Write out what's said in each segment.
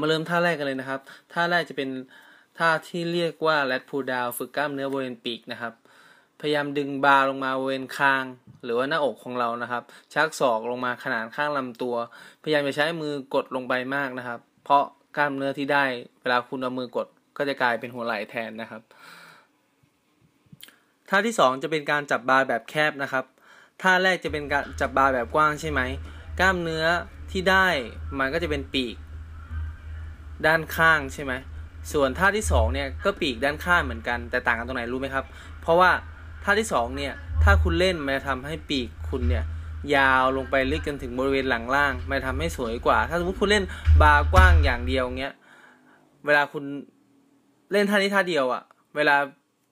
มาเริ่มท่าแรกกันเลยนะครับ ท่าแรกจะเป็นท่าที่เรียกว่า lat pull down ฝึกกล้ามเนื้อบริเวณปีกนะครับ พยายามดึงบาลงมาบริเวณคาง หรือว่าหน้าอกของเรานะครับ ชักศอกลงมาขนาดข้างลำตัว พยายามจะใช้มือกดลงไปมากนะครับ เพราะกล้ามเนื้อที่ได้เวลาคุณเอามือกดก็จะกลายเป็นหัวไหล่แทนนะครับ ท่าที่สองจะเป็นการจับบาร์แบบแคบนะครับ ท่าแรกจะเป็นการจับบาร์แบบกว้างใช่ไหม กล้ามเนื้อที่ได้มันก็จะเป็นปีก ด้านข้างใช่ไหมส่วนท่าที่สองเนี่ยก็ปีกด้านข้างเหมือนกัน แต่ต่างกันตรงไหนรู้ไหมครับ เพราะว่าท่าที่สองเนี่ยถ้าคุณเล่นมันจะทำให้ปีกคุณเนี่ยยาวลงไปลึกกันถึงบริเวณหลังล่างมันทำให้สวยกว่า ถ้าสมมติคุณเล่นบาร์กว้างอย่างเดียวเงี้ยเวลาคุณเล่นท่านี้ท่าเดียวอะ่ะ เวลา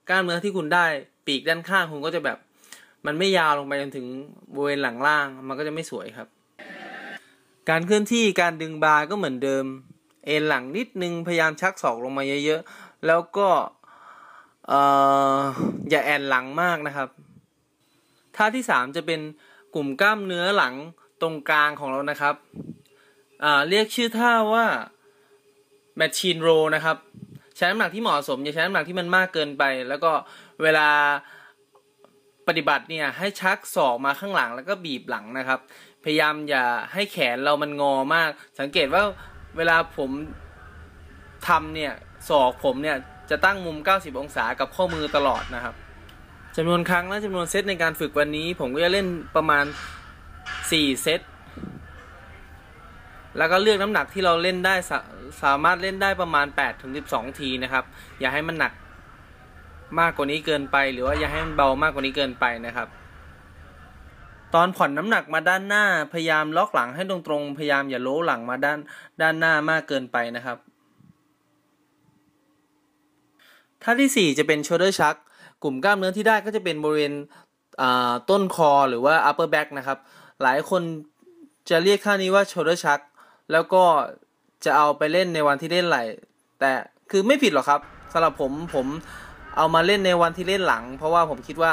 กล้ามเนื้อที่คุณได้ปีกด้านข้างคุณก็จะแบบ มันไม่ยาวลงไปจนถึงบริเวณหลังล่าง มันก็จะไม่สวยครับ การเคลื่อนที่การดึงบาร์ก็เหมือนเดิม เอ็นหลังนิดนึงพยายามชักศอกลงมาเยอะๆ แล้วก็ออย่าแอนหลังมากนะครับท่าที่สามจะเป็นกลุ่มกล้ามเนื้อหลังตรงกลางของเรานะครับเรียกชื่อท่าว่าแมชชีนโรนะครับ ใช้น้ำหนักที่เหมาะสม อย่าใช้น้ำหนักที่มันมากเกินไป แล้วก็เวลาปฏิบัติเนี่ยให้ชักศอกมาข้างหลังแล้วก็บีบหลังนะครับ พยายามอย่าให้แขนเรามันงอมาก สังเกตว่า เวลาผมทำเนี่ยศอกผมเนี่ยจะตั้งมุม 90 องศากับข้อมือตลอดนะครับจำนวนครั้งและจำนวนเซตในการฝึกวันนี้ ผมก็จะเล่นประมาณ 4 เซต แล้วก็เลือกน้ำหนักที่เราเล่นได้สาสามารถเล่นได้ประมาณ 8 ถึง 12 ทีนะครับ อย่าให้มันหนักมากกว่านี้เกินไป หรือว่าอย่าให้มันเบามากกว่านี้เกินไปนะครับ ตอนผ่อนน้ำหนักมาด้านหน้าพยายามล็อกหลังให้ตรงๆ พยายามอย่าโล้หลังมาด้านด้านหน้ามากเกินไปนะครับท่าที่ 4 จะเป็น shoulder chuck กลุ่มกล้ามเนื้อที่ได้ก็จะเป็นบริเวณต้นคอหรือว่า upper back นะครับ หลายคนจะเรียกท่านี้ว่า shoulder chuck แล้วก็จะเอาไปเล่นในวันที่เล่นไหล แต่คือไม่ผิดหรอกครับสำหรับผมผมเอามาเล่นในวันที่เล่นหลัง เพราะว่าผมคิดว่า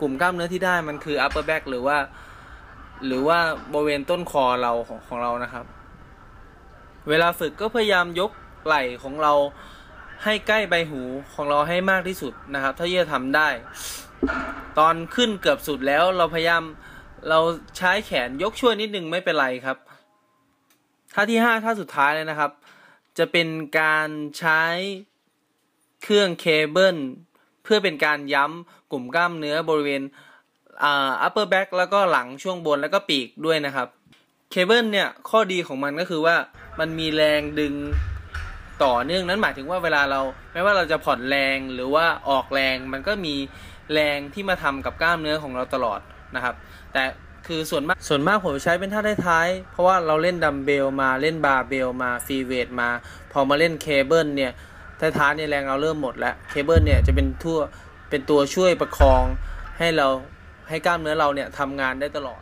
กลุ่มกล้ามเนื้อที่ได้มันคือ upper back หรือว่า หรือว่าบริเวณต้นคอเราของของเรานะครับ เวลาฝึกก็พยายามยกไหล่ของเราให้ใกล้ใบหูของเราให้มากที่สุดนะครับ ถ้าจะทำได้ ตอนขึ้นเกือบสุดแล้วเราพยายามเราใช้แขนยกช่วยนิดนึงไม่เป็นไรครับท่าที่ห้าท่าสุดท้ายเลยนะครับ จะเป็นการใช้เครื่องเคเบิล พื่อเป็นการย้ำกลุ่มกล้ามเนื้อบริเวณอ่า upper back แล้วก็หลังช่วงบนแล้วก็ปีกด้วยนะครับเคเบิลเนี่ยข้อดีของมันก็คือว่ามันมีแรงดึงต่อเนื่องนั้นหมายถึงว่าเวลาเราไม่ว่าเราจะผ่อนแรงหรือว่าออกแรงมันก็มีแรงที่มาทำกับกล้ามเนื้อของเราตลอดนะครับ แต่คือส่วนมากส่วนมากผมใช้เป็นท่าท้ายๆเพราะว่าเราเล่นดัมเบลมาเล่นบาร์เบลมาฟรีเวทมา พอมาเล่นเคเบิลเนี่ย ท้ายๆเนี่ยแรงเราเริ่มหมดแล้วเคเบิลเนี่ยจะเป็นทั่วเป็นตัวช่วยประคองให้เราให้กล้ามเนื้อเราเนี่ยทำงานได้ตลอด